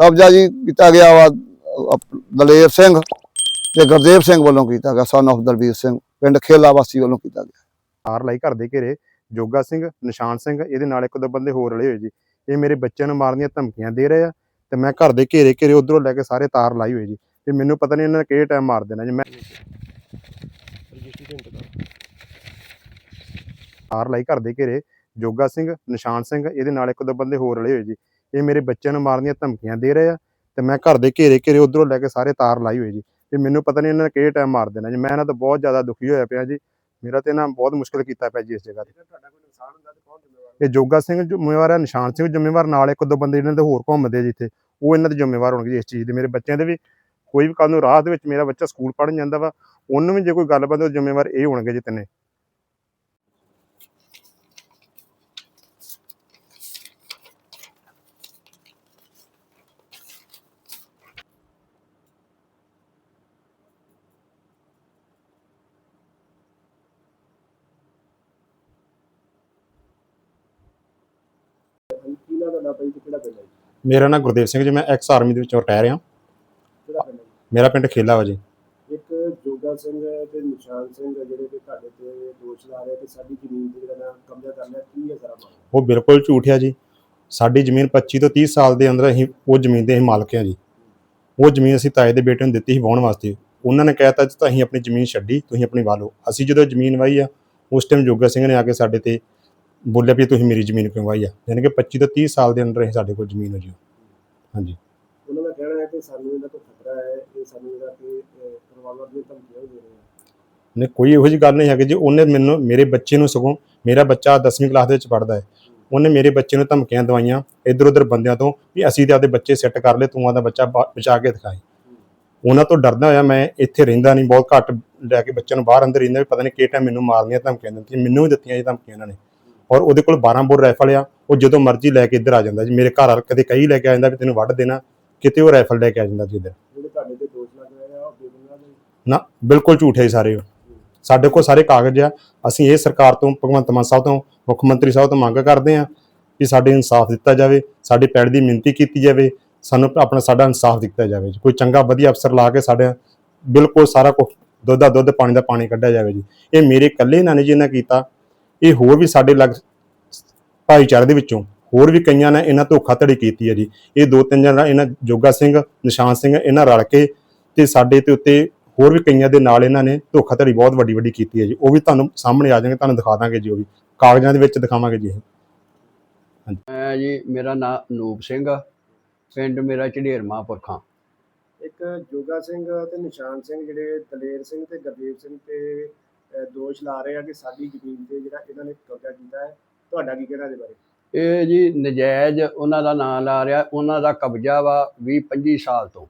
ਕਬਜ਼ਾ ਜੀ ਕੀਤਾ ਗਿਆ ਵਾ ਦਲੇਰ ਸਿੰਘ ਤੇ ਗੁਰਦੇਵ ਸਿੰਘ ਵੱਲੋਂ ਕੀਤਾ ਗਿਆ ਸਨ of ਦਲਬੀਰ ਸਿੰਘ, ਪਿੰਡ ਖੇਲਾ ਵਾਸੀ ਵੱਲੋਂ ਕੀਤਾ ਗਿਆ। ਹਾਰ ਲਾਈ ਘਰ ਦੇ ਘੇਰੇ, ਜੋਗਾ ਸਿੰਘ, ਨਿਸ਼ਾਨ ਸਿੰਘ, ਇਹਦੇ ਨਾਲ ਇੱਕ ਦੋ ਬੰਦੇ ਹੋਰ ਰਲੇ ਹੋਏ ਜੀ। ਇਹ ਮੇਰੇ ਬੱਚਿਆਂ ਨੂੰ ਮਾਰਨ ਦੀਆਂ ਧਮਕੀਆਂ ਦੇ ਰਹੇ ਆ ਤੇ ਮੈਂ ਘਰ ਦੇ ਘੇਰੇ ਘੇਰੇ ਉਧਰੋਂ ਲੈ ਕੇ ਸਾਰੇ ਤਾਰ ਲਾਈ ਹੋਏ ਜੀ। ਤੇ ਮੈਨੂੰ ਪਤਾ ਨਹੀਂ ਇਹਨਾਂ ਨੇ ਕਿਹੜੇ ਟਾਈਮ ਮਾਰ ਦੇਣਾ ਜੀ। ਮੈਂ ਤਾਰ ਲਾਈ ਘਰ ਦੇ ਘੇਰੇ, ਜੋਗਾ ਸਿੰਘ, ਨਿਸ਼ਾਨ ਸਿੰਘ, ਇਹਦੇ ਨਾਲ ਇੱਕ ਦੋ ਬੰਦੇ ਹੋਰ ਰਲੇ ਹੋਏ ਜੀ। ਇਹ ਮੇਰੇ ਬੱਚਿਆਂ ਨੂੰ ਮਾਰਨ ਦੀਆਂ ਧਮਕੀਆਂ ਦੇ ਰਹੇ ਆ ਤੇ ਮੈਂ ਘਰ ਦੇ ਘੇਰੇ ਘੇਰੇ ਉਧਰੋਂ ਲੈ ਕੇ ਸਾਰੇ ਤਾਰ ਲਾਈ ਹੋਈ ਜੀ। ਤੇ ਮੈਨੂੰ ਪਤਾ ਨਹੀਂ ਇਹਨਾਂ ਨੇ ਕਿਹੜੇ ਟਾਈਮ ਮਾਰ ਦੇਣਾ ਜੀ। ਮੈਂ ਇਹਨਾਂ ਤੋਂ ਬਹੁਤ ਜ਼ਿਆਦਾ ਦੁਖੀ ਹੋਇਆ ਪਿਆ ਜੀ। ਮੇਰਾ ਤੇ ਨਾ ਬਹੁਤ ਮੁਸ਼ਕਲ ਕੀਤਾ ਪਿਆ ਜੀ ਇਸ ਜਗ੍ਹਾ ਤੇ। ਇਹ ਜੋਗਾ ਸਿੰਘ ਜ਼ਿੰਮੇਵਾਰ ਹੈ ਨਿਸ਼ਾਨ ਸਿੰਘ ਜ਼ਿੰਮੇਵਾਰ ਨਾਲ ਇੱਕ ਦੋ ਬੰਦੇ ਇਹਨਾਂ ਦੇ ਹੋਰ ਘੁੰਮਦੇ ਆ ਜਿੱਥੇ ਉਹ ਇਹਨਾਂ ਦੇ ਜ਼ਿੰਮੇਵਾਰ ਹੋਣਗੇ ਇਸ ਚੀਜ਼ ਦੇ। ਮੇਰੇ ਬੱਚਿਆਂ ਦੇ ਵੀ ਕੋਈ ਵੀ ਕੱਲ ਨੂੰ ਰਾਹ ਦੇ ਵਿੱਚ ਮੇਰਾ ਬੱਚਾ ਸਕੂਲ ਪੜ੍ਹਨ ਜਾਂਦਾ ਵਾ, ਉਹਨੂੰ ਵੀ ਜੇ ਕੋਈ ਗੱਲ ਬੰਦੇ ਉਹ ਜ਼ਿੰਮੇਵਾਰ ਇਹ ਹੋਣਗੇ ਜੀ ਤਿੰਨੇ। ਤੁਹਾਡਾ ਭਾਈ ਤੇ ਕਿਹੜਾ ਪਿੰਡ ਹੈ ਜੀ? ਮੇਰਾ ਨਾਮ ਗੁਰਦੇਵ ਸਿੰਘ ਜੀ ਮੈਂ ਐਕਸ ਆਰਮੀ ਦੇ ਵਿੱਚੋਂ ਰਿਟਾਇਰ ਹਾਂ। ਕਿਹੜਾ ਪਿੰਡ ਹੈ ਮੇਰਾ ਪਿੰਡ ਖੇਲਾ ਵਾ ਜੀ? ਇੱਕ ਜੋਗਾ ਸਿੰਘ ਤੇ ਨਿਸ਼ਾਨ ਸਿੰਘ ਜਿਹੜੇ ਕਿ ਤੁਹਾਡੇ ਤੇ ਦੋਸ਼ ਲਾ ਰਹੇ ਕਿ ਸਾਡੀ ਜ਼ਮੀਨ ਤੇ ਜਿਹੜਾ ਨਾ ਕਬਜ਼ਾ ਕਰ ਲਿਆ ਕੀ ਹੈ ਸਾਰਾ ਮਾਮਲਾ? ਉਹ ਬਿਲਕੁਲ ਝੂਠ ਹੈ ਜੀ। ਸਾਡੀ ਜ਼ਮੀਨ 25 ਤੋਂ 30 ਸਾਲ ਦੇ ਅੰਦਰ ਅਸੀਂ ਉਹ ਜ਼ਮੀਨ ਦੇ ਅਸੀਂ ਮਾਲਕ ਹਾਂ ਜੀ। ਉਹ ਜ਼ਮੀਨ ਅਸੀਂ ਤਾਏ ਦੇ ਬੇਟੇ ਨੂੰ ਦਿੱਤੀ ਸੀ ਵਾਹੁਣ ਵਾਸਤੇ। ਉਹਨਾਂ ਨੇ ਕਹਿਤਾ ਜੀ ਤਾਂ ਅਸੀਂ ਆਪਣੀ ਜ਼ਮੀਨ ਛੱਡੀ ਤੁਸੀਂ ਆਪਣੀ ਵਾਹ ਲਓ। ਅਸੀਂ ਜਦੋਂ ਜ਼ਮੀਨ ਵਾਹੀ ਆ ਉਸ ਟਾਈਮ ਜੋਗਾ ਸਿੰਘ ਨੇ ਆ ਕੇ ਸਾਡੇ ਤੇ ਬੋਲਿਆ ਵੀ ਤੁਸੀਂ ਮੇਰੀ ਜ਼ਮੀਨ ਕਿਉਂ ਵਾਹੀ ਆ। ਯਾਨੀ ਕਿ 25 ਤੋਂ 30 ਸਾਲ ਦੇ ਅੰਦਰ ਅਸੀਂ ਸਾਡੇ ਕੋਲ ਜ਼ਮੀਨ ਹੈ ਜੀ ਹਾਂਜੀ। ਉਹਨਾਂ ਦਾ ਕਹਿਣਾ ਹੈ ਕਿ ਸਾਨੂੰ ਇਹਨਾਂ ਤੋਂ ਖਤਰਾ ਹੈ ਇਹ ਸਾਨੂੰ ਜਿਹੜਾ ਕਿ ਰਿਵਾਲਵਰ ਦੀਆਂ ਧਮਕੀਆਂ ਦੇ ਰਹੇ ਨੇ ਕੋਈ ਇਹੋ ਜਿਹੀ ਗੱਲ ਨਹੀਂ ਹੈਗੀ ਜੀ। ਉਹਨੇ ਮੈਨੂੰ ਮੇਰੇ ਬੱਚੇ ਨੂੰ ਸਗੋਂ ਮੇਰਾ ਬੱਚਾ 10ਵੀਂ ਕਲਾਸ ਦੇ ਵਿੱਚ ਪੜ੍ਹਦਾ ਹੈ। ਉਹਨੇ ਮੇਰੇ ਬੱਚੇ ਨੂੰ ਧਮਕੀਆਂ ਦਵਾਈਆਂ ਇੱਧਰ ਉੱਧਰ ਬੰਦਿਆਂ ਤੋਂ ਵੀ ਅਸੀਂ ਤੇ ਆਪਦੇ ਬੱਚੇ ਸੈੱਟ ਕਰ ਲਏ ਤੂੰ ਆਪਦਾ ਬੱਚਾ ਬਚਾ ਕੇ ਦਿਖਾਈ। ਉਹਨਾਂ ਤੋਂ ਡਰਦਾ ਹੋਇਆ ਮੈਂ ਇੱਥੇ ਰਹਿੰਦਾ ਨਹੀਂ ਬਹੁਤ ਘੱਟ ਲੈ ਕੇ ਬੱਚਿਆਂ ਨੂੰ ਬਾਹਰ ਅੰਦਰ ਰਹਿੰਦਾ ਵੀ ਪਤਾ ਨਹੀਂ ਕਿਹ ਟਾਈਮ ਮੈਨੂੰ ਮਾਰਨੀਆਂ ਧਮਕੀਆਂ ਦਿੰਦੀਆਂ ਮੈਨੂੰ ਵੀ ਦਿੱਤੀਆਂ ਜੀ ਧਮਕੀਆਂ ਇਹਨਾਂ ਨੇ। ਔਰ ਉਹਦੇ ਕੋਲ 12 ਬੋਰ ਰਾਈਫਲ ਆ ਉਹ ਜਦੋਂ ਮਰਜ਼ੀ ਲੈ ਕੇ ਇੱਧਰ ਆ ਜਾਂਦਾ ਜੀ। ਮੇਰੇ ਘਰ ਵਾਲਾ ਕਦੇ ਕਈ ਲੈ ਕੇ ਆ ਜਾਂਦਾ ਵੀ ਤੈਨੂੰ ਵੱਢ ਦੇਣਾ ਕਿਤੇ ਉਹ ਰਾਈਫਲ ਲੈ ਕੇ ਆ ਜਾਂਦਾ ਜੀ ਇੱਧਰ। ਜਿਹੜੇ ਤੁਹਾਡੇ ਤੇ ਦੋਸ਼ ਲੱਗ ਰਹੇ ਆ ਉਹ ਬੇਬੁਨਿਆਦ ਨੇ ਨਾ ਬਿਲਕੁਲ ਝੂਠ ਸਾਰੇ। ਸਾਡੇ ਕੋਲ ਸਾਰੇ ਕਾਗਜ਼ ਆ। ਅਸੀਂ ਇਹ ਸਰਕਾਰ ਤੋਂ ਭਗਵੰਤ ਮਾਨ ਸਾਹਿਬ ਤੋਂ ਮੁੱਖ ਮੰਤਰੀ ਸਾਹਿਬ ਤੋਂ ਮੰਗ ਕਰਦੇ ਆ ਕਿ ਸਾਡੇ ਇਨਸਾਫ ਦਿੱਤਾ ਜਾਵੇ ਸਾਡੇ ਪੈੜ ਦੀ ਮਿਹਨਤੀ ਕੀਤੀ ਜਾਵੇ ਸਾਨੂੰ ਆਪਣਾ ਸਾਡਾ ਇਨਸਾਫ ਦਿੱਤਾ ਜਾਵੇ ਜੀ। ਕੋਈ ਚੰਗਾ ਵਧੀਆ ਅਫਸਰ ਲਾ ਕੇ ਸਾਡੇ ਬਿਲਕੁਲ ਸਾਰਾ ਕੁਝ ਦੁੱਧ ਦਾ ਦੁੱਧ ਪਾਣੀ ਦਾ ਪਾਣੀ ਕੱਢਿਆ ਜਾਵੇ ਜੀ। ਇਹ ਮੇਰੇ ਇਕੱਲੇ ਨਾਲ ਨਹੀਂ ਜੀ ਇਹਨਾਂ ਕੀਤਾ। ਇਹ ਹੋਰ ਵੀ ਸਾਡੇ ਲੱਗ ਭਾਈਚਾਰੇ ਦੇ ਵਿੱਚੋਂ ਹੋਰ ਵੀ ਕਈਆਂ ਨੇ ਇਹਨਾਂ ਧੋਖਾਧੜੀ ਕੀਤੀ ਹੈ ਜੀ। ਇਹ ਦੋ ਤਿੰਨ ਜਣਾ ਇਹਨਾਂ ਜੋਗਾ ਸਿੰਘ ਨਿਸ਼ਾਨ ਸਿੰਘ ਇਹਨਾਂ ਰਲ ਕੇ ਤੇ ਸਾਡੇ ਤੇ ਉੱਤੇ ਹੋਰ ਵੀ ਕਈਆਂ ਦੇ ਨਾਲ ਇਹਨਾਂ ਨੇ ਧੋਖਾਧੜੀ ਬਹੁਤ ਵੱਡੀ ਵੱਡੀ ਕੀਤੀ ਹੈ ਜੀ। ਉਹ ਵੀ ਤੁਹਾਨੂੰ ਸਾਹਮਣੇ ਆ ਜਾਣਗੇ ਤੁਹਾਨੂੰ ਦਿਖਾ ਦਾਂਗੇ ਜੀ ਉਹ ਵੀ। ਕਾਗਜ਼ਾਂ ਦੇ ਵਿੱਚ ਦਿਖਾਵਾਂਗੇ ਜੀ ਇਹ। ਮੈਂ ਜੀ ਮੇਰਾ ਨਾਮ ਨੂਪ ਸਿੰਘ ਆ। ਪਿੰਡ ਮੇਰਾ ਝੜੇਰਮਾ ਪੁਰਖਾਂ ਇੱਕ ਜੋਗਾ ਸਿੰਘ ਤੇ ਨਿਸ਼ਾਨ ਸਿੰਘ ਜਿਹੜੇ ਦਲੇਰ ਸਿੰਘ ਤੇ ਗੁਰਦੇਵ ਸਿੰਘ ਤੇ ਦੋਸ਼ ਲਾ ਰਹੇ ਆ ਕਿ ਸਾਡੀ ਜ਼ਮੀਨ ਤੇ ਜਿਹੜਾ ਇਹਨਾਂ ਨੇ ਕਬਜ਼ਾ ਕੀਤਾ ਹੈ ਤੁਹਾਡਾ ਕੀ ਕਹਿਣਾ ਇਹਦੇ ਬਾਰੇ? ਇਹ ਜੀ ਨਜਾਇਜ਼ ਉਹਨਾਂ ਦਾ ਨਾਂ ਲਾ ਰਿਹਾ ਉਹਨਾਂ ਦਾ ਕਬਜ਼ਾ ਵਾ 20 25 ਸਾਲ ਤੋਂ।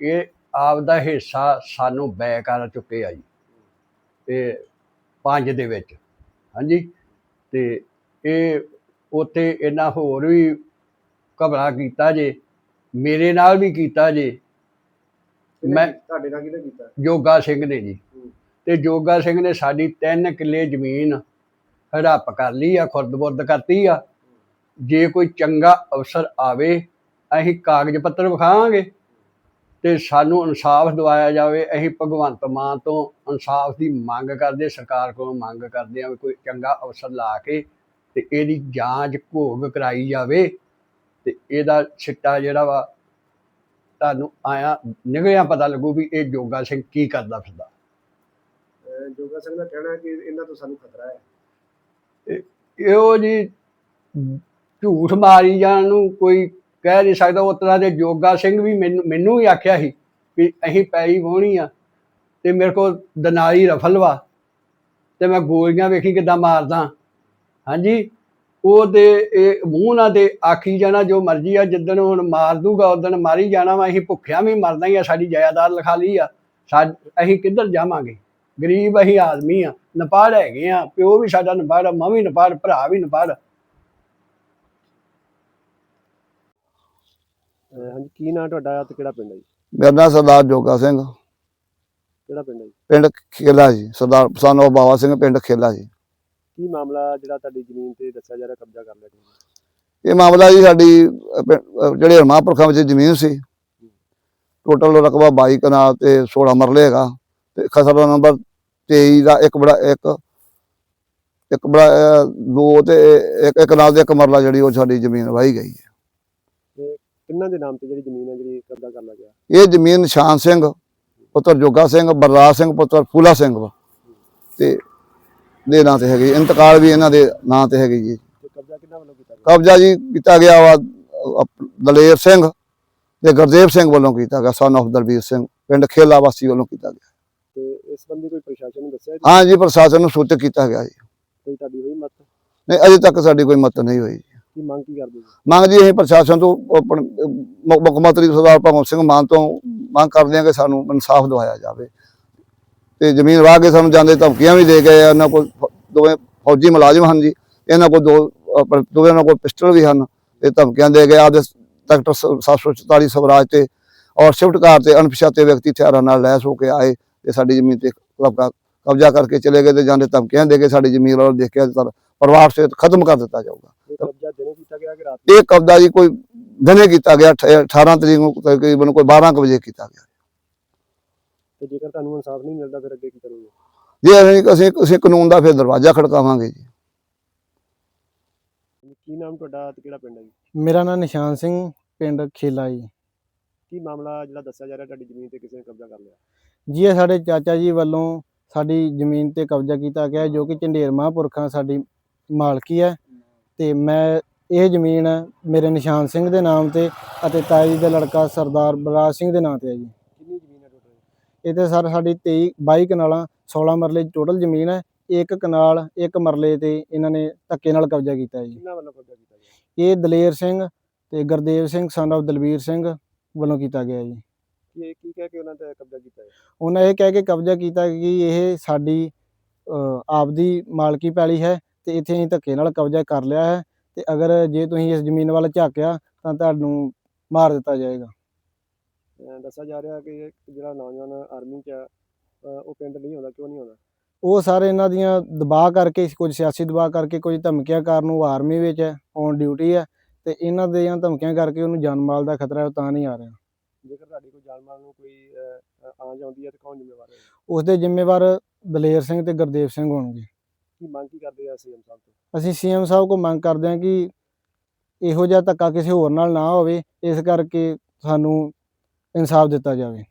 ਇਹ ਆਪ ਦਾ ਹਿੱਸਾ ਸਾਨੂੰ ਬੈ ਕਰ ਚੁੱਕੇ ਆ ਜੀ। ਤੇ ਪੰਜ ਦੇ ਵਿੱਚ ਹਾਂਜੀ। ਤੇ ਇਹ ਉੱਥੇ ਇਹਨਾਂ ਹੋਰ ਵੀ ਘਬਰਾ ਕੀਤਾ ਜੇ ਮੇਰੇ ਨਾਲ ਵੀ ਕੀਤਾ ਜੇ। ਮੈਂ-? ਤੁਹਾਡੇ ਨਾਲ ਕਿਹਨੇ ਕੀਤਾ? ਜੋਗਾ ਸਿੰਘ ਨੇ ਜੀ। ਤੇ ਜੋਗਾ ਸਿੰਘ ਨੇ ਸਾਡੀ 3 ਕਿੱਲੇ ਜ਼ਮੀਨ ਹੜੱਪ ਕਰ ਲਈ ਆ ਖੁਰਦ-ਬੁਰਦ ਕਰਤੀ ਆ। ਜੇ ਕੋਈ ਚੰਗਾ ਅਫਸਰ ਆਵੇ, ਅਸੀਂ ਕਾਗਜ਼ ਪੱਤਰ ਵਿਖਾਵਾਂਗੇ ਤੇ ਸਾਨੂੰ ਇਨਸਾਫ ਦਿਵਾਇਆ ਜਾਵੇ। ਅਸੀਂ ਭਗਵੰਤ ਮਾਨ ਤੋਂ ਇਨਸਾਫ ਦੀ ਮੰਗ ਕਰਦੇ, ਸਰਕਾਰ ਕੋਲੋਂ ਮੰਗ ਕਰਦੇ ਆ ਵੀ ਕੋਈ ਚੰਗਾ ਅਫਸਰ ਲਾ ਕੇ ਤੇ ਇਹਦੀ ਜਾਂਚ ਘੋਗ ਕਰਾਈ ਜਾਵੇ ਤੇ ਇਹਦਾ ਸਿੱਟਾ ਜਿਹੜਾ ਵਾ ਤੁਹਾਨੂੰ ਆਇਆ ਨਿਗਲਿਆ ਪਤਾ ਲੱਗੂ ਵੀ ਇਹ ਜੋਗਾ ਸਿੰਘ ਕੀ ਕਰਦਾ ਫਿਰਦਾ। ਜੋਗਾ ਸਿੰਘ ਦਾ ਕਹਿਣਾ ਹੈ ਕਿ ਇਹਨਾਂ ਤੋਂ ਸਾਨੂੰ ਖਤਰਾ ਹੈ। ਇਹੋ ਜੀ ਝੂਠ ਮਾਰੀ ਜਾਣ ਨੂੰ ਕੋਈ ਕਹਿ ਨਹੀਂ ਸਕਦਾ। ਉਸ ਤਰ੍ਹਾਂ ਦੇ ਜੋਗਾ ਸਿੰਘ ਵੀ ਮੈਨੂੰ ਮੈਨੂੰ ਵੀ ਆਖਿਆ ਸੀ ਵੀ ਅਸੀਂ ਪੈਰੀ ਵਾਹੁਣੀ ਆ ਤੇ ਮੇਰੇ ਕੋਲ ਦਨਾਈ ਰਫਲ ਵਾ ਤੇ ਮੈਂ ਗੋਲੀਆਂ ਵੇਖੀ ਕਿਦਾਂ ਮਾਰਦਾ। ਹਾਂਜੀ ਉਹ ਤੇ ਇਹ ਮੂੰਹ ਨਾਲ ਤੇ ਆਖੀ ਜਾਣਾ ਜੋ ਮਰਜ਼ੀ ਆ, ਜਿੱਦਣ ਹੁਣ ਮਾਰ ਦੂਗਾ, ਉਦਣ ਮਾਰੀ ਜਾਣਾ ਵਾ, ਅਸੀਂ ਭੁੱਖਿਆਂ ਵੀ ਮਰਦਾ ਹੀ ਆ, ਸਾਡੀ ਜਾਇਦਾਦ ਲਿਖਾ ਲਈ ਆ। ਸਾ ਅਸੀਂ ਕਿੱਧਰ ਜਾਵਾਂਗੇ? ਗਰੀਬ ਅਸੀਂ ਆਦਮੀ ਆ ਨਪਾੜ ਹੈਗੇ ਆ ਪਿਓ ਵੀ ਸਾਡਾ ਨਪਾੜ ਆ ਮਾਂ ਵੀ ਨਪਾੜ ਭਰਾ ਵੀ ਨਪਾੜ। ਅਹ, ਹਾਂਜੀ ਕੀ ਨਾਂ ਤੁਹਾਡਾ ਤੇ ਕਿਹੜਾ ਪਿੰਡ ਹੈ ਜੀ? ਮੇਰਾ ਨਾਂ ਸਰਦਾਰ ਜੋਗਾ ਸਿੰਘ। ਕਿਹੜਾ ਪਿੰਡ ਹੈ ਜੀ? ਪਿੰਡ ਖੇਲਾ ਜੀ ਸਰਦਾਰ ਸਨ ਬਾਵਾ ਸਿੰਘ ਪਿੰਡ ਖੇਲਾ ਜੀ। ਕੀ ਮਾਮਲਾ ਜਿਹੜਾ ਤੁਹਾਡੀ ਜ਼ਮੀਨ ਤੇ ਦੱਸਿਆ ਜਾ ਰਿਹਾ ਕਬਜ਼ਾ ਕਰ ਲਿਆ ਕਿਸੇ ਨੇ? ਇਹ ਮਾਮਲਾ ਜੀ ਸਾਡੀ ਅਹ, ਪਿੰ- ਅਹ, ਜਿਹੜੇ ਹਰਮਾਪੁਰਖਾਂ ਵਿੱਚ ਜ਼ਮੀਨ ਸੀ ਟੋਟਲ ਰਕਬਾ 22 ਕਨਾਲ ਤੇ 16 ਮਰਲੇ ਹੈਗਾ ਤੇ ਖਸਰਾ ਨੰਬਰ 23 ਦਾ ਇੱਕ ਬੜਾ ਇੱਕ ਇੱਕ ਬੜਾ ਦੋ ਤੇ ਇੱਕ ਇੱਕ ਨਾਲ ਦੇ ਇੱਕ ਮਰਲਾ ਜਿਹੜੀ ਉਹ ਸਾਡੀ ਜ਼ਮੀਨ ਵਾਹੀ ਗਈ ਹੈ। ਕਿੰਨਾਂ ਦੇ ਨਾਮ ਤੇ ਜਿਹੜੀ ਜ਼ਮੀਨ ਹੈ ਜਿਹੜੀ ਕਬਜ਼ਾ ਕਰ ਲਿਆ ਗਿਆ? ਇਹ ਜ਼ਮੀਨ ਨਿਸ਼ਾਨ ਸਿੰਘ ਪੁੱਤਰ ਜੋਗਾ ਸਿੰਘ ਬਰਰਾਜ ਸਿੰਘ ਪੁੱਤਰ ਫੂਲਾ ਸਿੰਘ ਤੇ ਦੇ ਨਾਂ ਤੇ ਹੈਗੀ ਇੰਤਕਾਲ ਵੀ ਇਹਨਾਂ ਦੇ ਨਾਂ ਤੇ ਹੈਗੀ ਜੀ। ਕਬਜ਼ਾ ਕਿੰਨਾਂ ਵੱਲੋਂ ਕੀਤਾ ਗਿਆ? ਕਬਜ਼ਾ ਜੀ ਕੀਤਾ ਗਿਆ ਵਾ ਦਲੇਰ ਸਿੰਘ ਤੇ ਗੁਰਦੇਵ ਸਿੰਘ ਵੱਲੋਂ ਕੀਤਾ ਗਿਆ ਸਨ of ਦਲਬੀਰ ਸਿੰਘ ਪਿੰਡ ਖੇਲਾ ਵਾਸੀ ਵੱਲੋਂ ਕੀਤਾ ਗਿਆ। ਤੇ ਇਸ ਸੰਬੰਧੀ ਕੋਈ ਪ੍ਰਸ਼ਾਸਨ ਨੂੰ ਦੱਸਿਆ ਜੀ? ਹਾਂ ਜੀ ਪ੍ਰਸ਼ਾਸਨ ਨੂੰ ਸੂਚਿਤ ਕੀਤਾ ਗਿਆ ਜੀ। ਕੋਈ ਤੁਹਾਡੀ ਹੋਈ ਮਤ? ਨਹੀਂ ਅਜੇ ਤੱਕ ਸਾਡੀ ਕੋਈ ਮਤ ਨਹੀਂ ਹੋਈ ਕੀ ਮੰਗ ਕੀ ਕਰਦੇ ਜੀ ਮੰਗ ਜੀ ਅਸੀਂ ਪ੍ਰਸ਼ਾਸਨ ਤੋਂ ਆਪਣੇ ਮੁੱਖ ਮੁੱਖ ਮੰਤਰੀ ਸਰਦਾਰ ਭਗਵੰਤ ਸਿੰਘ ਮਾਨ ਤੋਂ ਮੰਗ ਕਰਦੇ ਹਾਂ ਕਿ ਸਾਨੂੰ ਇਨਸਾਫ ਦਿਵਾਇਆ ਜਾਵੇ। ਤੇ ਜ਼ਮੀਨ ਵਾਹ ਕੇ ਸਾਨੂੰ ਜਾਂਦੇ ਧਮਕੀਆਂ ਵੀ ਦੇ ਗਏ ਆ ਇਹਨਾਂ ਕੋਲ ਫ- ਦੋਵੇਂ ਫੌਜੀ ਮੁਲਾਜ਼ਮ ਹਨ ਜੀ। ਇਹਨਾਂ ਕੋਲ ਦੋ ਆਪਣੇ ਦੋਵੇਂ ਇਹਨਾਂ ਕੋਲ ਪਿਸਟਲ ਵੀ ਹਨ। ਤੇ ਧਮਕੀਆਂ ਦੇ ਗਏ ਆਦੇ ਸੈਕਟਰ 744 ਸਵਰਾਜ ਤੇ ਔਰ ਸ਼ਿਫਟ ਕਾਰ ਤੇ ਅਣਪਛਾਤੇ ਵਿਅਕਤੀ ਹਥਿਆਰਾਂ ਨਾਲ ਲੈਸ ਹੋ ਕੇ ਆਏ। ਤੇ ਸਾਡੀ ਜ਼ਮੀਨ ਤੇ ਕਬਜ਼ਾ ਕਬਜ਼ਾ ਕਰਕੇ ਚਲੇ ਗਏ ਤੇ ਜਾਂਦੇ ਧਮਕੀਆਂ ਦੇ ਕੇ ਸਾਡੀ ਜ਼ਮੀਨ ਵੱਲ ਦੇਖ ਕੇ ਤਾਂ ਪਰਿਵਾਰ ਸੇ ਖਤਮ ਕਰ ਦਿੱਤਾ ਜਾਊਗਾ। ਇਹ ਕਬਜ਼ਾ ਦਿਨੇ ਕੀਤਾ ਗਿਆ ਕਿ ਰਾਤ ਨੂੰ? ਇਹ ਕਬਜ਼ਾ ਜੀ ਕੋਈ ਦਿਨੇ ਕੀਤਾ ਗਿਆ ਅਠ- 18 ਤਰੀਕ ਨੂੰ ਤਕਰੀਬਨ ਕੋਈ 12 ਕੁ ਵਜੇ ਕੀਤਾ ਗਿਆ। ਤੇ ਜੇਕਰ ਤੁਹਾਨੂੰ ਇਨਸਾਫ ਨਹੀਂ ਮਿਲਦਾ ਫਿਰ ਅੱਗੇ ਕੀ ਕਰੋਗੇ? ਜੇ ਅਸੀਂ ਅਸੀਂ ਅਸੀਂ ਕਾਨੂੰਨ ਦਾ ਫਿਰ ਦਰਵਾਜ਼ਾ ਖੜਕਾਵਾਂਗੇ ਜੀ। ਕੀ ਨਾਮ ਤੁਹਾਡਾ ਤੇ ਕਿਹੜਾ ਪਿੰਡ ਹੈ ਜੀ? ਮੇਰਾ ਨਾਮ ਨਿਸ਼ਾਨ ਸਿੰਘ ਪਿੰਡ ਖੇਲਾ ਜੀ। ਕੀ ਮਾਮਲਾ ਜਿਹੜਾ ਦੱਸਿਆ ਜਾ ਰਿਹਾ ਤੁਹਾਡੀ ਜ਼ਮੀਨ ਤੇ ਕਿਸੇ ਨੇ ਕਬਜ਼ਾ ਕਰ ਲਿਆ? ਜੀ ਇਹ ਸਾਡੇ ਚਾਚਾ ਜੀ ਵੱਲੋਂ ਸਾਡੀ ਜ਼ਮੀਨ ਤੇ ਕਬਜ਼ਾ ਕੀਤਾ ਗਿਆ ਜੋ ਕਿ ਝੰਡੇਰ ਮਹਾਂਪੁਰਖਾਂ ਸਾਡੀ ਮਾਲਕੀ ਹੈ। ਤੇ ਮੈਂ ਇਹ ਜ਼ਮੀਨ ਮੇਰੇ ਨਿਸ਼ਾਨ ਸਿੰਘ ਦੇ ਨਾਮ ਤੇ ਅਤੇ ਤਾਈ ਜੀ ਦਾ ਲੜਕਾ ਸਰਦਾਰ ਬਲਰਾਜ ਸਿੰਘ ਦੇ ਨਾਮ ਤੇ ਹੈ ਜੀ। ਕਿੰਨੀ ਜ਼ਮੀਨ ਹੈ ਟੋਟਲ ਇਹ ਤੇ ਸਰ ਸਾਡੀ 23 22 ਕਨਾਲਾਂ 16 ਮਰਲੇ ਟੋਟਲ ਜ਼ਮੀਨ ਹੈ। ਇੱਕ ਕਨਾਲ ਇੱਕ ਮਰਲੇ ਤੇ ਇਹਨਾਂ ਨੇ ਧੱਕੇ ਨਾਲ ਕਬਜ਼ਾ ਕੀਤਾ ਜੀ। ਕਿੰਨਾ ਵੱਲੋਂ ਕਬਜ਼ਾ ਕੀਤਾ ਗਿਆ? ਇਹ ਦਲੇਰ ਸਿੰਘ ਤੇ ਗੁਰਦੇਵ ਸਿੰਘ son of ਦਲਬੀਰ ਸਿੰਘ ਵੱਲੋਂ ਕੀਤਾ ਗਿਆ ਜੀ। ਕੀ ਕੀ ਕਹਿ ਕੇ ਉਹਨਾਂ ਤੇ ਕਬਜ਼ਾ ਕੀਤਾ ਹੈ? ਉਹਨਾਂ ਇਹ ਕਹਿ ਕੇ ਕਬਜ਼ਾ ਕੀਤਾ ਕਿ ਇਹ ਸਾਡੀ ਆਪਦੀ ਮਾਲਕੀ ਪੈਲੀ ਹੈ ਤੇ ਇੱਥੇ ਅਸੀਂ ਧੱਕੇ ਨਾਲ ਕਬਜ਼ਾ ਕਰ ਲਿਆ ਹੈ ਤੇ ਅਗਰ ਜੇ ਤੁਸੀਂ ਇਸ ਜ਼ਮੀਨ ਵੱਲ ਝਾਕਿਆ ਤਾਂ ਤੁਹਾਨੂੰ ਮਾਰ ਦਿੱਤਾ ਜਾਏਗਾ। ਦੱਸਿਆ ਜਾ ਰਿਹਾ ਕਿ ਜਿਹੜਾ ਨੌਜਵਾਨ ਆਰਮੀ ਚ ਉਹ ਪਿੰਡ ਨਹੀਂ ਆਉਂਦਾ ਕਿਉਂ ਨਹੀਂ ਆਉਂਦਾ? ਉਹ ਸਾਰੇ ਇਹਨਾਂ ਦੀਆਂ ਦਬਾਅ ਕਰਕੇ ਕੁਝ ਸਿਆਸੀ ਦਬਾਅ ਕਰਕੇ ਕੁਝ ਧਮਕੀਆਂ ਕਾਰਨ ਉਹ ਆਰਮੀ ਵਿੱਚ ਹੈ ਔਨ ਡਿਊਟੀ ਹੈ ਤੇ ਇਹਨਾਂ ਦੀਆਂ ਧਮਕੀਆਂ ਕਰਕੇ ਉਹਨੂੰ ਜਾਨ ਮਾਲ ਦਾ ਖਤਰਾ ਹੈ ਤਾਂ ਨਹੀਂ ਆ ਰਿਹਾ। ਜੇਕਰ ਤੁਹਾਡੀ ਕੋਈ ਜਾਨਮਾਲ ਨੂੰ ਕੋਈ ਆਂਚ ਆਉਂਦੀ ਹੈ ਤਾਂ ਕੌਣ ਜ਼ਿੰਮੇਵਾਰ ਹੈ? ਉਸ ਦੇ ਜ਼ਿੰਮੇਵਾਰ ਦਲੇਰ ਸਿੰਘ ਤੇ ਗੁਰਦੇਵ ਸਿੰਘ ਹੋਣਗੇ। ਕੀ ਮੰਗ ਕੀ ਕਰਦੇ ਆ ਸੀਐਮ ਸਾਹਿਬ ਤੋਂ? ਅਸੀਂ ਸੀਐਮ ਸਾਹਿਬ ਕੋ ਮੰਗ ਕਰਦੇ ਹਾਂ ਕਿ ਇਹੋ ਜਿਹਾ ਧੱਕਾ ਕਿਸੇ ਹੋਰ ਨਾਲ ਨਾ ਹੋਵੇ ਇਸ ਕਰਕੇ ਸਾਨੂੰ ਇਨਸਾਫ ਦਿੱਤਾ ਜਾਵੇ।